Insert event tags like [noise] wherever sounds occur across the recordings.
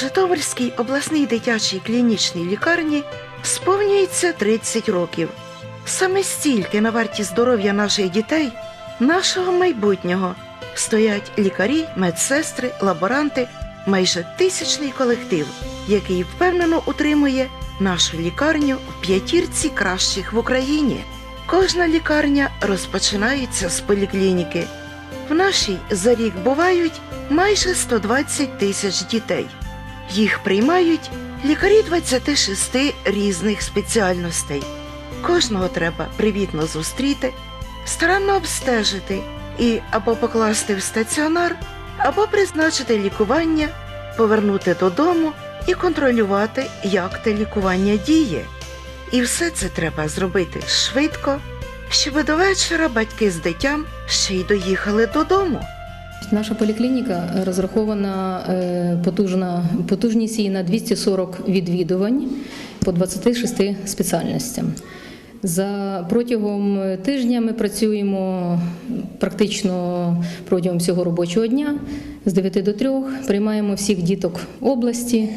Житомирській обласній дитячій клінічній лікарні сповнюється 30 років. Саме стільки на варті здоров'я наших дітей, нашого майбутнього, стоять лікарі, медсестри, лаборанти, майже тисячний колектив, який впевнено утримує нашу лікарню в п'ятірці кращих в Україні. Кожна лікарня розпочинається з поліклініки. В нашій за рік бувають майже 120 тисяч дітей. Їх приймають лікарі 26 різних спеціальностей. Кожного треба привітно зустріти, старанно обстежити і або покласти в стаціонар, або призначити лікування, повернути додому і контролювати, як те лікування діє. І все це треба зробити швидко, щоб до вечора батьки з дитям ще й доїхали додому. Наша поліклініка розрахована е, потужна, потужність її на 240 відвідувань по 26 спеціальностям. За протягом тижня ми працюємо практично протягом всього робочого дня з 9 до 3, приймаємо всіх діток області.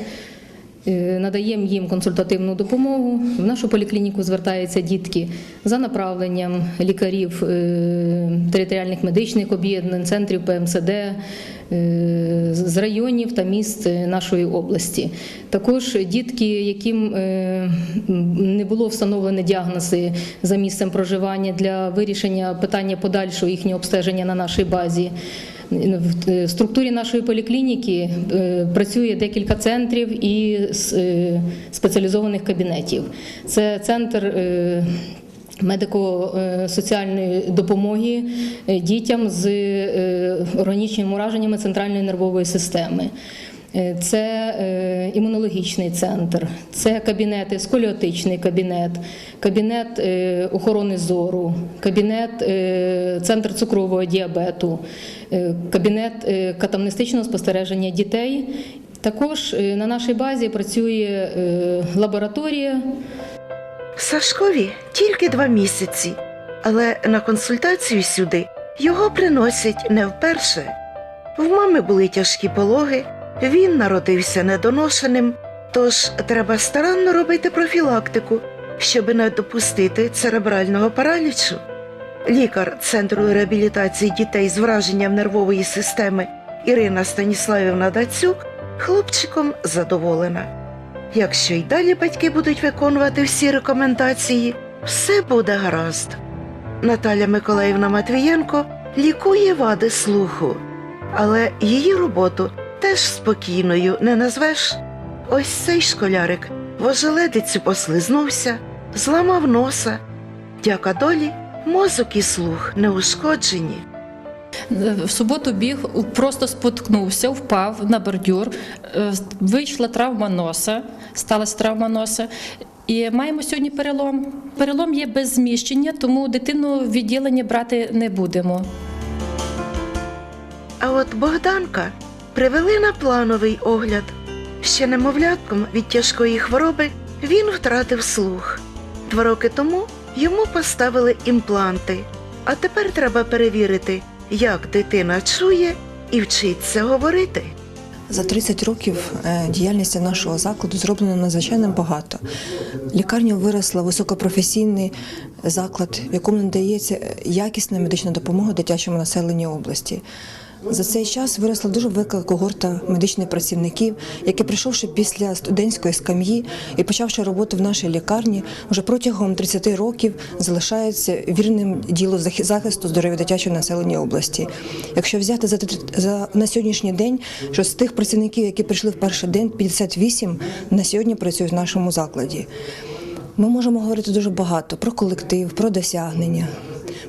Е, Надаємо їм консультативну допомогу. В нашу поліклініку звертаються дітки за направленням лікарів е, територіальних медичних об'єднань, центрів ПМСД е, з районів та міст нашої області. Також дітки, яким не було встановлено діагнози за місцем проживання для вирішення питання подальшого їхнього обстеження на нашій базі. В структурі нашої поліклініки е, працює декілька центрів і е, спеціалізованих кабінетів. Це центр е, медико-соціальної допомоги дітям з органічними ураженнями центральної нервової системи. Е, Це е, імунологічний центр, це кабінети, сколіотичний кабінет, кабінет е, охорони зору, кабінет, центр цукрового діабету, кабінет катамнестичного спостереження дітей. Також на нашій базі працює лабораторія Сашкові тільки два місяці, але на консультацію сюди його приносять не вперше. В мами були тяжкі пологи, він народився недоношеним, тож треба старанно робити профілактику, щоб не допустити церебрального паралічу. Лікар Центру реабілітації дітей з враженням нервової системи Ірина Станіславівна Дацюк хлопчиком задоволена. Якщо й далі батьки будуть виконувати всі рекомендації, все буде гаразд. Наталя Миколаївна Матвієнко лікує вади слуху, але її роботу теж спокійною не назвеш. Ось цей школярик в ожеледицю послизнувся, зламав носа. Дяка долі, мозок і слух не ушкоджені. В суботу біг, просто споткнувся, впав на бордюр, е, вийшла травма носа, сталася травма носа. І маємо сьогодні перелом. Перелом є без зміщення, тому дитину в відділення брати не будемо. А от Богданка привели на плановий огляд. Ще немовлятком від тяжкої хвороби він втратив слух. Два роки тому йому поставили імпланти, а тепер треба перевірити, як дитина чує і вчиться говорити. За 30 років е, діяльності нашого закладу зроблено надзвичайно багато. Лікарня виросла високопрофесійний заклад, в якому надається якісна медична допомога дитячому населенню області. За цей час виросла дуже велика когорта медичних працівників, які, прийшовши після студентської скам'ї і почавши роботу в нашій лікарні, вже протягом 30 років залишаються вірним ділу захи- захисту здоров'я дитячого населення області. Якщо взяти за, за на сьогоднішній день, що з тих працівників, які прийшли в перший день, 58 на сьогодні працюють в нашому закладі. Ми можемо говорити дуже багато про колектив, про досягнення.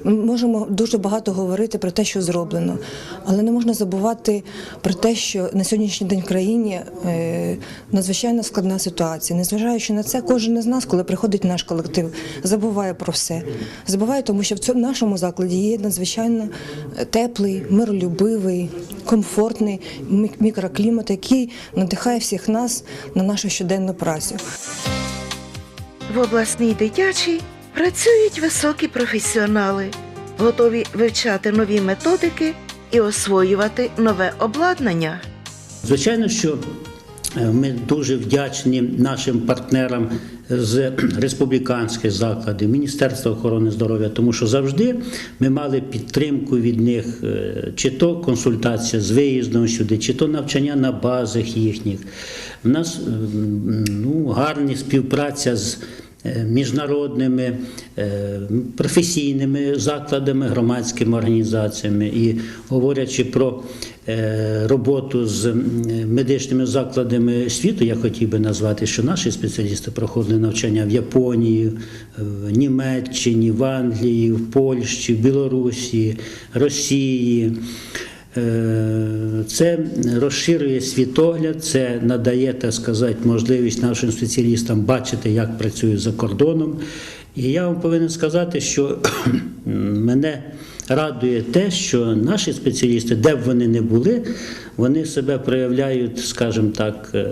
Ми можемо дуже багато говорити про те, що зроблено, але не можна забувати про те, що на сьогоднішній день в країні е, надзвичайно складна ситуація. Незважаючи на це, кожен із нас, коли приходить наш колектив, забуває про все. Забуває, тому що в цьому нашому закладі є надзвичайно теплий, миролюбивий, комфортний мікроклімат, який надихає всіх нас на нашу щоденну працю. В обласній дитячій працюють високі професіонали, готові вивчати нові методики і освоювати нове обладнання. Звичайно, що Е, Ми дуже вдячні нашим партнерам з республіканських закладів, Міністерства охорони здоров'я, тому що завжди ми мали підтримку від них, е, чи то консультація з виїздом сюди, чи то навчання на базах їхніх. У нас ну, гарна співпраця з міжнародними е, професійними закладами, громадськими організаціями. І говорячи про е, роботу з медичними закладами світу, я хотів би назвати, що наші спеціалісти проходили навчання в Японії, в Німеччині, в Англії, в Польщі, в Білорусі, Росії. Е, Це розширює світогляд, це надає, так сказати, можливість нашим спеціалістам бачити, як працюють за кордоном. І я вам повинен сказати, що [clears throat] мене радує те, що наші спеціалісти, де б вони не були, вони себе проявляють, скажімо так, е,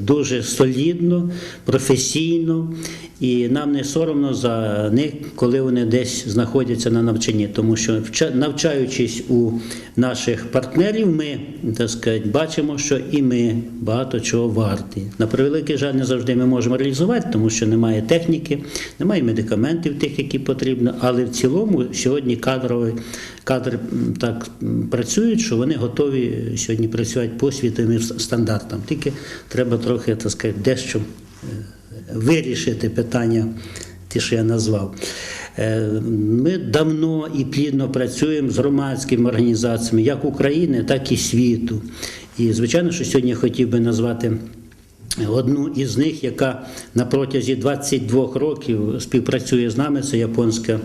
дуже солідно, професійно, і нам не соромно за них, коли вони десь знаходяться на навчанні, тому що вча- навчаючись у наших партнерів, ми так сказати, бачимо, що і ми багато чого варті. На превеликий жаль, не завжди ми можемо реалізувати, тому що немає техніки, немає медикаментів тих, які потрібно. Але в цілому сьогодні кадрові кадри так працюють, що вони готові сьогодні працювати по світовим стандартам. Тільки треба трохи так сказати, дещо е, вирішити питання, ті, що я назвав. Е, Ми давно і плідно працюємо з громадськими організаціями як України, так і світу. І звичайно, що сьогодні хотів би назвати Одну із них, яка на протязі 22 років співпрацює з нами, це японська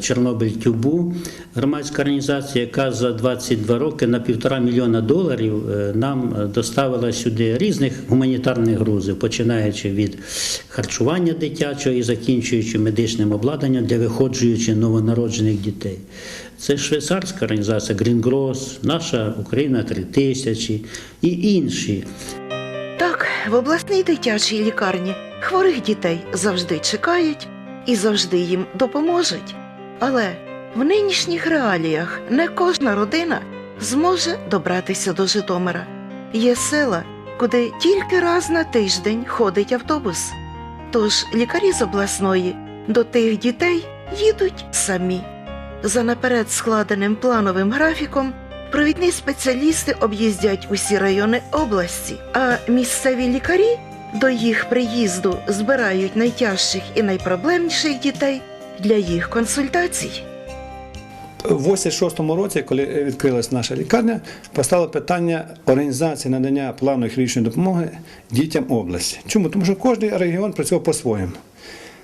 Чорнобиль Тюбу, громадська організація, яка за 22 роки на півтора мільйона доларів е, нам доставила сюди різних гуманітарних грузів, починаючи від харчування дитячого і закінчуючи медичним обладнанням для виходжуючих новонароджених дітей. Це швейцарська організація Gross, наша Україна 3000 і інші. Так, в обласній дитячій лікарні хворих дітей завжди чекають і завжди їм допоможуть. Але в нинішніх реаліях не кожна родина зможе добратися до Житомира. Є села, куди тільки раз на тиждень ходить автобус. Тож лікарі з обласної до тих дітей їдуть самі. За наперед складеним плановим графіком Провідні спеціалісти об'їздять усі райони області, а місцеві лікарі до їх приїзду збирають найтяжчих і найпроблемніших дітей для їх консультацій. В 86-му році, коли відкрилась наша лікарня, постало питання організації надання планової хірургічної допомоги дітям області. Чому? Тому що кожен регіон працював по-своєму.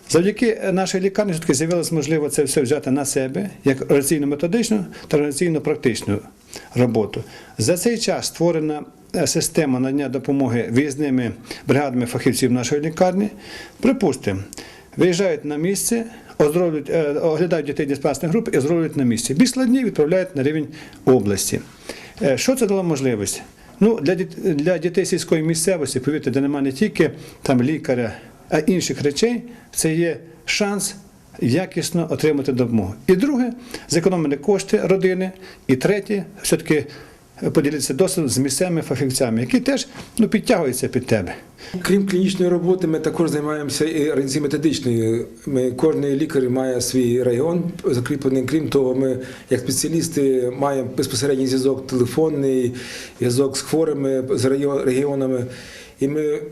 Завдяки нашій лікарні все-таки з'явилося можливо це все взяти на себе як організаційно-методичну та організаційно-практичну роботу. За цей час створена система надання допомоги виїзними бригадами фахівців нашої лікарні. Припустимо, виїжджають на місце, оздоровлюють, е, оглядають дітей диспансерних груп і оздоровлюють на місці. Більш складні відправляють на рівень області. Е, Що це дало можливість? Ну, для, для дітей сільської місцевості, повірте, де немає не тільки там лікаря, а інших речей, це є шанс якісно отримати допомогу. І друге, зекономити кошти родини. І третє, все-таки поділитися досвідом з місцевими фахівцями, які теж ну, підтягуються під тебе. Крім клінічної роботи, ми також займаємося і організацією методичною. Ми кожен лікар має свій район закріплений. Крім того, ми як спеціалісти маємо безпосередній зв'язок телефонний, зв'язок з хворими з регіонами. І ми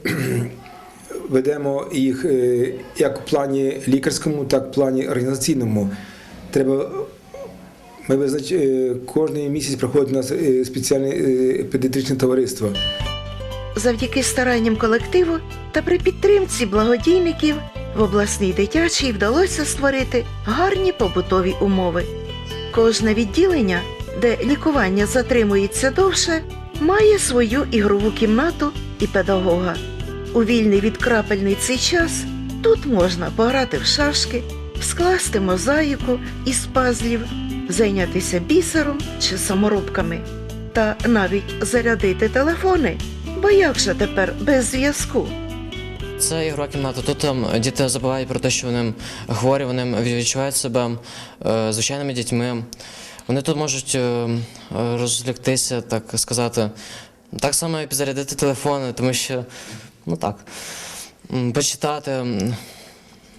[clears throat] ведемо їх е, як в плані лікарському, так і в плані організаційному. Треба ми визнач... е, кожен місяць проходить у нас е, спеціальне е, педіатричне товариство. Завдяки старанням колективу та при підтримці благодійників в обласній дитячій вдалося створити гарні побутові умови. Кожне відділення, де лікування затримується довше, має свою ігрову кімнату і педагога. У вільний від крапельниці час тут можна пограти в шашки, скласти мозаїку із пазлів, зайнятися бісером чи саморобками та навіть зарядити телефони. Бо як же тепер без зв'язку? Це ігрова кімната. Тут там діти забувають про те, що вони хворі, вони відчувають себе е, звичайними дітьми. Вони тут можуть е, розлягтися, так сказати, Так само і підзарядити телефони, тому що, ну так, почитати.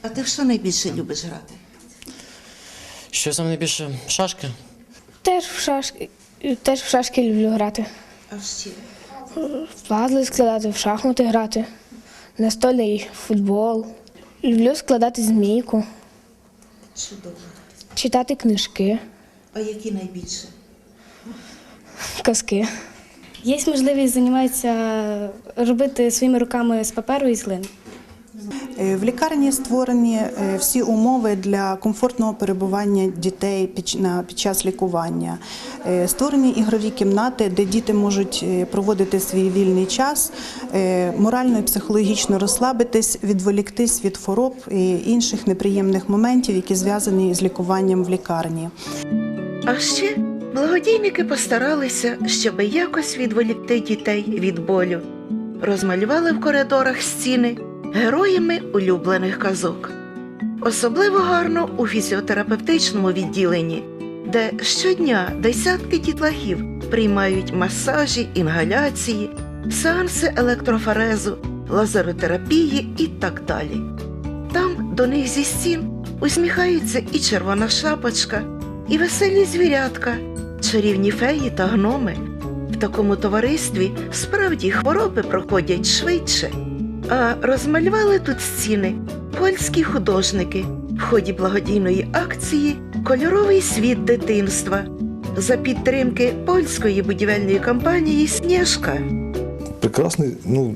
А ти в що найбільше любиш грати? Що саме найбільше? Шашки. Теж в шашки, теж в шашки люблю грати. А? В пазли складати, в шахмати грати, настольний футбол. Люблю складати змійку, Чудово. читати книжки, А які найбільше? казки. Є можливість займатися, робити своїми руками з паперу і з глини. Е, В лікарні створені е, всі умови для комфортного перебування дітей під, час лікування. Е, Створені ігрові кімнати, де діти можуть проводити свій вільний час, морально і психологічно розслабитись, відволіктись від хвороб і інших неприємних моментів, які зв'язані з лікуванням в лікарні. А ще благодійники постаралися, щоб якось відволікти дітей від болю. Розмалювали в коридорах стіни героями улюблених казок. Особливо гарно у фізіотерапевтичному відділенні, де щодня десятки дітлахів приймають масажі, інгаляції, сеанси електрофорезу, лазеротерапії і так далі. Там до них зі стін усміхаються і червона шапочка, і веселі звірятка, чарівні феї та гноми. В такому товаристві справді хвороби проходять швидше. А розмалювали тут стіни польські художники в ході благодійної акції Кольоровий світ дитинства за підтримки польської будівельної компанії Снєжка. прекрасні, ну,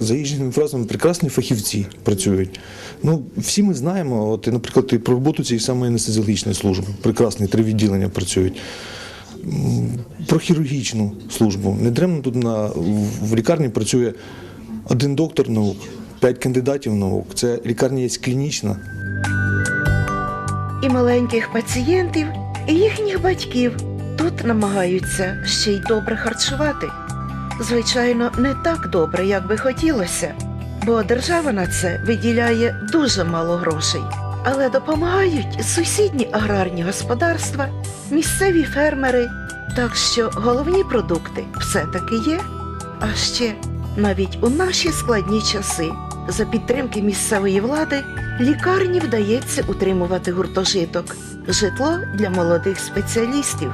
за їхніми фразами, прекрасні фахівці працюють. Ну, всі ми знаємо, от, наприклад, і про роботу цієї самої анестезіологічної служби. Прекрасні три відділення працюють. Про хірургічну службу. Недремно тут на, в лікарні працює один доктор наук, п'ять кандидатів наук. Це лікарня є клінічна, І маленьких пацієнтів, і їхніх батьків тут намагаються ще й добре харчувати. Звичайно, не так добре, як би хотілося, бо держава на це виділяє дуже мало грошей. Але допомагають сусідні аграрні господарства, місцеві фермери. Так що головні продукти все-таки є. А ще навіть у наші складні часи за підтримки місцевої влади лікарні вдається утримувати гуртожиток, житло для молодих спеціалістів.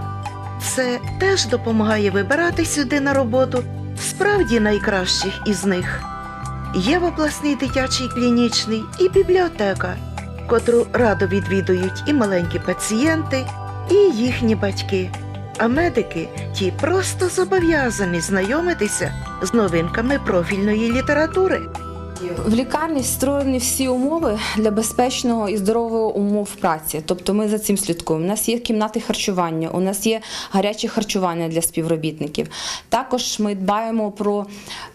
Це теж допомагає вибирати сюди на роботу справді найкращих із них. Є в обласній дитячий клінічний і бібліотека, котру радо відвідують і маленькі пацієнти, і їхні батьки. А медики ті просто зобов'язані знайомитися з новинками профільної літератури. В лікарні встроєні всі умови для безпечного і здорового умов праці. Тобто ми за цим слідкуємо. У нас є кімнати харчування, у нас є гаряче харчування для співробітників. Також ми дбаємо про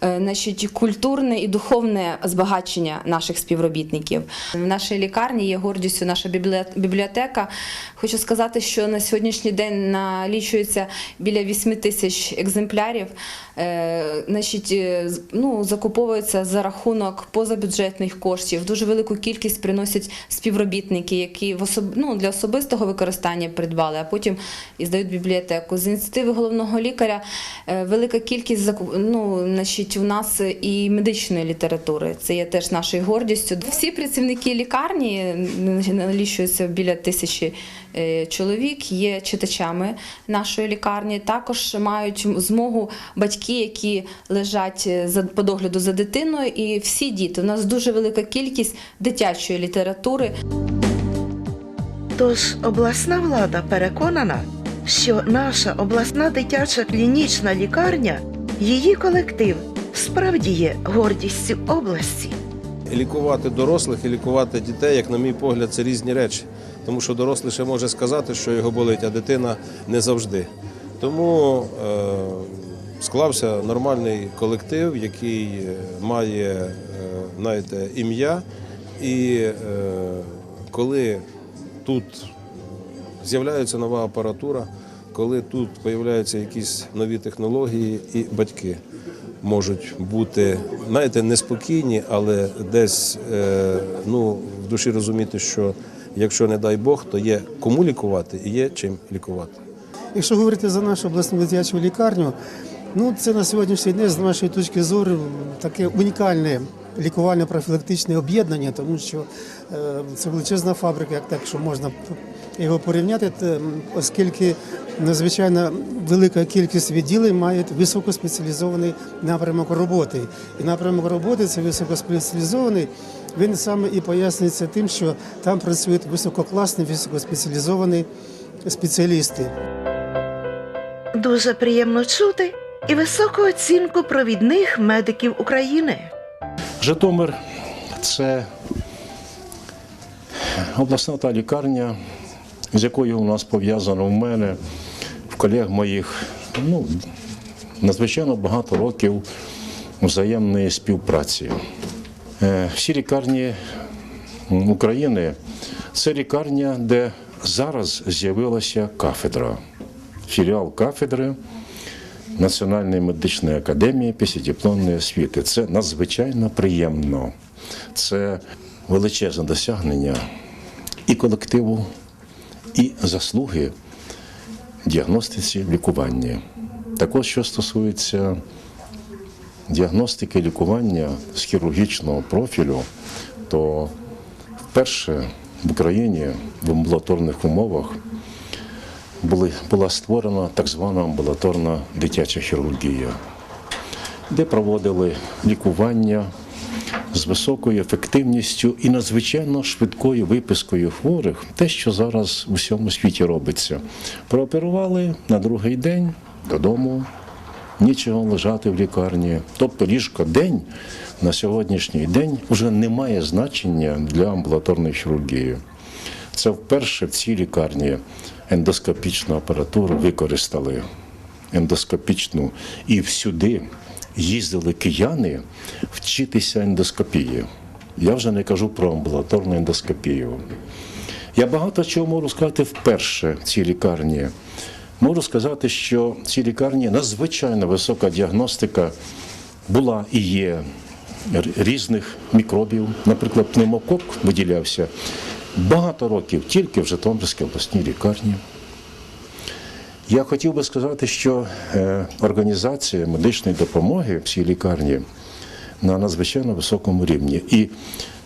е, значить, культурне і духовне збагачення наших співробітників. В нашій лікарні є гордістю наша бібліотека. Хочу сказати, що на сьогоднішній день налічується біля 8 тисяч екземплярів. Е, значить, е, ну, закуповується за рахунок позабюджетних коштів. Дуже велику кількість приносять співробітники, які в особ... ну, для особистого використання придбали, а потім і здають бібліотеку. З ініціативи головного лікаря е, велика кількість ну, у нас і медичної літератури. Це є теж нашою гордістю. Всі працівники лікарні налічуються біля тисячі чоловік, є читачами нашої лікарні. Також мають змогу батьки, які лежать е, по догляду за дитиною, і всі діти. У нас дуже велика кількість дитячої літератури. Тож обласна влада переконана, що наша обласна дитяча клінічна лікарня, її колектив справді є гордістю області. Лікувати дорослих і лікувати дітей, як на мій погляд, це різні речі. Тому що дорослий ще може сказати, що його болить, а дитина не завжди. Тому е, склався нормальний колектив, який е, має е, ім'я. І е, коли тут з'являється нова апаратура, коли тут з'являються якісь нові технології, і батьки можуть бути, знаєте, неспокійні, але десь е, ну, в душі розуміти, що якщо не дай Бог, то є кому лікувати і є чим лікувати. Якщо говорити за нашу обласну дитячу лікарню, Ну, це на сьогоднішній день, з нашої точки зору, таке унікальне лікувально-профілактичне об'єднання, тому що е, це величезна фабрика, як так, що можна його порівняти, оскільки надзвичайно велика кількість відділень має високоспеціалізований напрямок роботи. І напрямок роботи це високоспеціалізований. Він саме і пояснюється тим, що там працюють висококласні, високоспеціалізовані спеціалісти. Дуже приємно чути і високу оцінку провідних медиків України. Житомир це обласна та лікарня, з якою у нас пов'язано в мене, в колег моїх, ну, надзвичайно багато років взаємної співпраці. Е, Всі лікарні України це лікарня, де зараз з'явилася кафедра, філіал кафедри. Національної медичної академії післядипломної освіти. Це надзвичайно приємно. Це величезне досягнення і колективу, і заслуги діагностиці лікування. Також, що стосується діагностики лікування з хірургічного профілю, то вперше в Україні в амбулаторних умовах були, була створена так звана амбулаторна дитяча хірургія, де проводили лікування з високою ефективністю і надзвичайно швидкою випискою хворих, те, що зараз у всьому світі робиться. Прооперували на другий день додому, нічого лежати в лікарні. Тобто ліжко день на сьогоднішній день вже не має значення для амбулаторної хірургії. Це вперше в цій лікарні ендоскопічну апаратуру використали ендоскопічну і всюди їздили кияни вчитися ендоскопії. Я вже не кажу про амбулаторну ендоскопію. Я багато чого можу сказати вперше в цій лікарні. Можу сказати, що в цій лікарні надзвичайно висока діагностика була і є різних мікробів. Наприклад, пневмокок виділявся багато років тільки в Житомирській обласній лікарні. Я хотів би сказати, що е, організація медичної допомоги в цій лікарні на надзвичайно високому рівні. І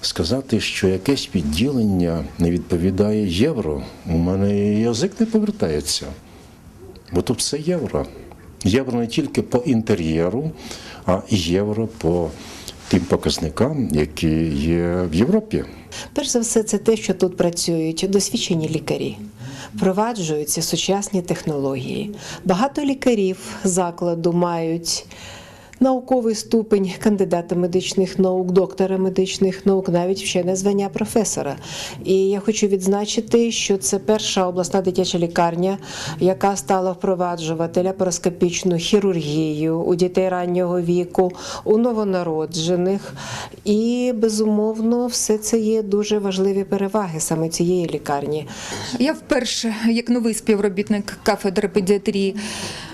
сказати, що якесь відділення не відповідає євро, у мене язик не повертається. Бо тут все євро. Євро не тільки по інтер'єру, а євро по тим показникам, які є в Європі. Перш за все, це те, що тут працюють досвідчені лікарі, впроваджуються сучасні технології. Багато лікарів закладу мають науковий ступень кандидата медичних наук, доктора медичних наук, навіть вчене звання професора. І я хочу відзначити, що це перша обласна дитяча лікарня, яка стала впроваджувати лапароскопічну хірургію у дітей раннього віку, у новонароджених. І безумовно, все це є дуже важливі переваги саме цієї лікарні. Я вперше, як новий співробітник кафедри педіатрії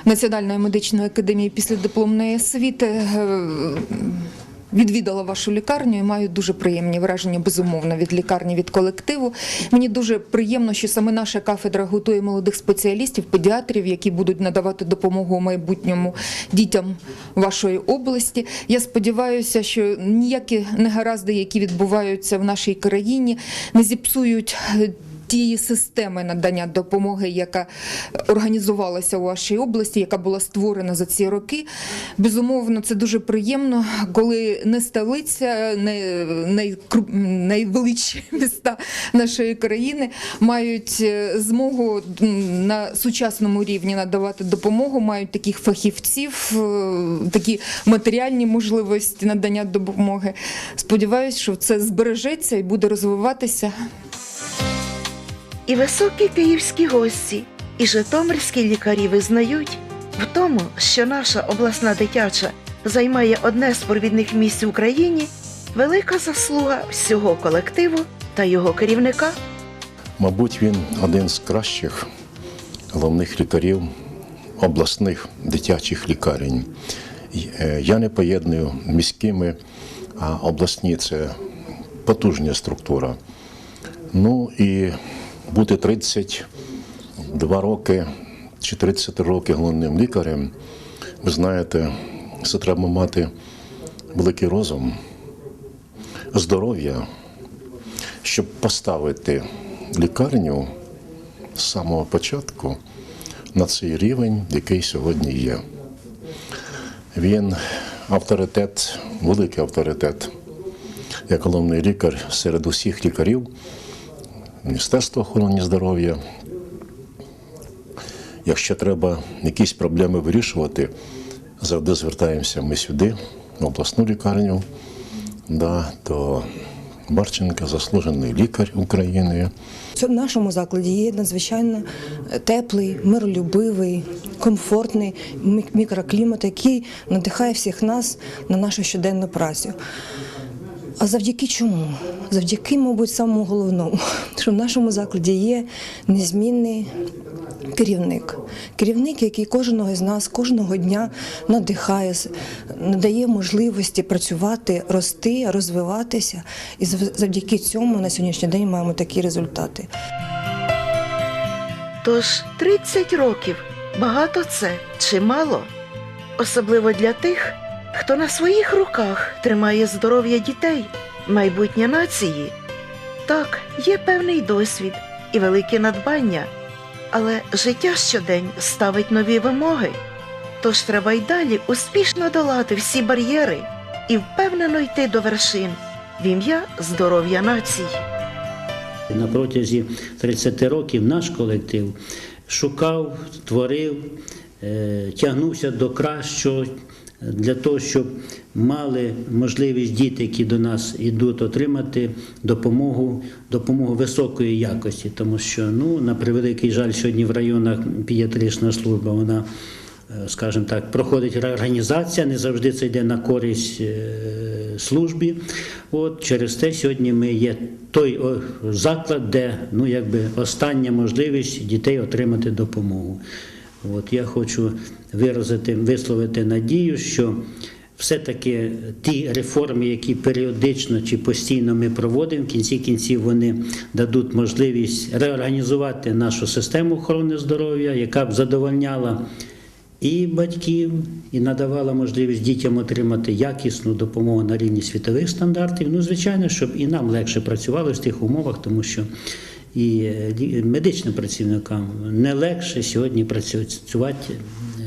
Національної медичної академії післядипломної освіти, е, відвідала вашу лікарню і маю дуже приємні враження, безумовно, від лікарні, від колективу. Мені дуже приємно, що саме наша кафедра готує молодих спеціалістів, педіатрів, які будуть надавати допомогу майбутньому дітям вашої області. Я сподіваюся, що ніякі негаразди, які відбуваються в нашій країні, не зіпсують. Тієї системи надання допомоги, яка організувалася у вашій області, яка була створена за ці роки. Безумовно, це дуже приємно, коли не столиця, не найкру- найвеличі [laughs] міста нашої країни мають е, змогу на сучасному рівні надавати допомогу, мають таких фахівців, е, такі матеріальні можливості надання допомоги. Сподіваюсь, що це збережеться і буде розвиватися. І високі київські гості, і житомирські лікарі визнають в тому, що наша обласна дитяча займає одне з провідних місць в Україні, велика заслуга всього колективу та його керівника. Мабуть, він один з кращих головних лікарів обласних дитячих лікарень. Е, Я не поєдную міськими, а обласні це потужна структура. Ну і бути 32 роки чи 30 років головним лікарем Ви знаєте, це треба мати великий розум, здоров'я, щоб поставити лікарню з самого початку на цей рівень, який сьогодні є. Він авторитет, великий авторитет, як головний лікар серед усіх лікарів Міністерства охорони здоров'я. Якщо треба якісь проблеми вирішувати, завжди звертаємося ми сюди, в обласну лікарню, да, до Марченка, заслужений лікар України. В нашому закладі є надзвичайно теплий, миролюбивий, комфортний мікроклімат, який надихає всіх нас на нашу щоденну працю. А завдяки чому? Завдяки, мабуть, самому головному, [laughs] що в нашому закладі є незмінний керівник. Керівник, який кожного з нас кожного дня надихає, надає можливості працювати, рости, розвиватися. І завдяки цьому на сьогоднішній день маємо такі результати. Тож 30 років багато це чи мало? Особливо для тих, хто на своїх руках тримає здоров'я дітей, майбутнє нації. Так, є певний досвід і велике надбання, але життя щодень ставить нові вимоги. Тож треба й далі успішно долати всі бар'єри і впевнено йти до вершин в ім'я здоров'я націй. На протязі 30 років наш колектив шукав, творив, е, тягнувся до кращого для того, щоб мали можливість діти, які до нас йдуть, отримати допомогу, допомогу високої якості. Тому що, ну, на превеликий жаль, сьогодні в районах педіатрична служба вона е, скажімо так, проходить реорганізація, не завжди це йде на користь е, службі. От через те сьогодні ми є той заклад, де ну якби остання можливість дітей отримати допомогу. От я хочу виразити, висловити надію, що все-таки ті реформи, які періодично чи постійно ми проводимо, в кінці кінців вони дадуть можливість реорганізувати нашу систему охорони здоров'я, яка б задовольняла і батьків, і надавала можливість дітям отримати якісну допомогу на рівні світових стандартів. Ну, звичайно, щоб і нам легше працювали в тих умовах, тому що і е, медичним працівникам не легше сьогодні працювати, е,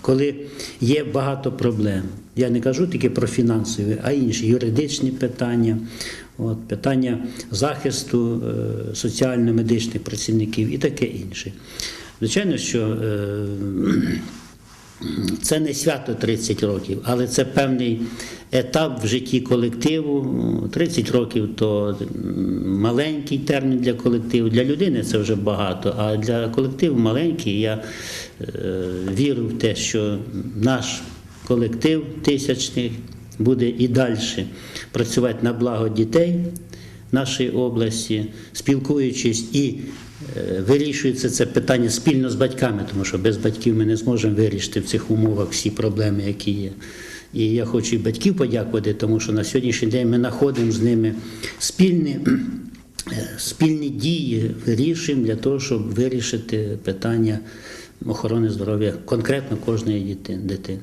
коли є багато проблем. Я не кажу тільки про фінансові, а інші юридичні питання, от, питання захисту е, соціально-медичних працівників і таке інше. Звичайно, що е, це не свято 30 років, але це певний етап в житті колективу. 30 років то маленький термін для колективу. Для людини це вже багато, а для колективу маленький. Я е, вірю в те, що наш колектив тисячний буде і далі працювати на благо дітей нашої області, спілкуючись і вирішується це питання спільно з батьками, тому що без батьків ми не зможемо вирішити в цих умовах всі проблеми, які є. І я хочу і батьків подякувати, тому що на сьогоднішній день ми знаходимо з ними спільні, [clears throat] е, спільні дії, вирішуємо для того, щоб вирішити питання охорони здоров'я конкретно кожної дитини.